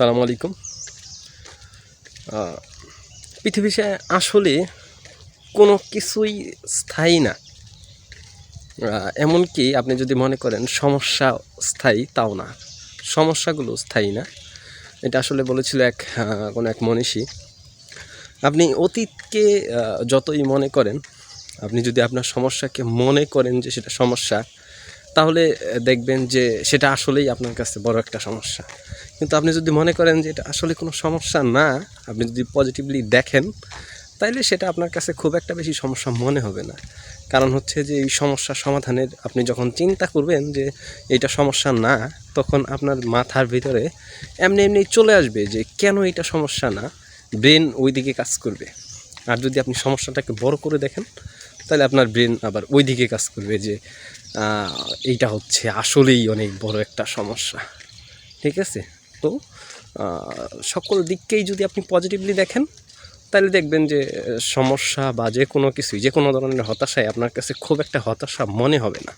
সালামু আলাইকুম। পৃথিবীতে আসলে কোনো কিছুই স্থায়ী না। এমনকি আপনি যদি মনে করেন সমস্যা স্থায়ী, তাও না। সমস্যাগুলো স্থায়ী না। এটা আসলে বলেছিল এক কোনো এক মনীষী। আপনি অতীতকে যতই মনে করেন, আপনি যদি আপনার সমস্যাকে মনে করেন যে সেটা সমস্যা তাহলে দেখবেন যে সেটা আসলেই আপনার কাছে বড় একটা সমস্যা। কিন্তু আপনি যদি মনে করেন যে এটা আসলে কোনো সমস্যা না, আপনি যদি পজিটিভলি দেখেন, তাইলে সেটা আপনার কাছে খুব একটা বেশি সমস্যা মনে হবে না। কারণ হচ্ছে যে এই সমস্যার সমাধানের আপনি যখন চিন্তা করবেন যে এটা সমস্যা না, তখন আপনার মাথার ভিতরে এমনি এমনি চলে আসবে যে কেন এটা সমস্যা না? ব্রেন ওই দিকে কাজ করবে। আর যদি আপনি সমস্যাটাকে বড় করে দেখেন তাহলে আপনার ব্রেন আবার ওই দিকে কাজ করবে যে এইটা হচ্ছে আসলেই অনেক বড় একটা সমস্যা। ঠিক আছে? তো সকল দিককেই যদি আপনি পজিটিভলি দেখেন, তাহলে দেখবেন যে, সমস্যা বা যে কোনো কিছুই যে কোনো ধরনের হতাশায় আপনার কাছে খুব একটা হতাশা মনে হবে না।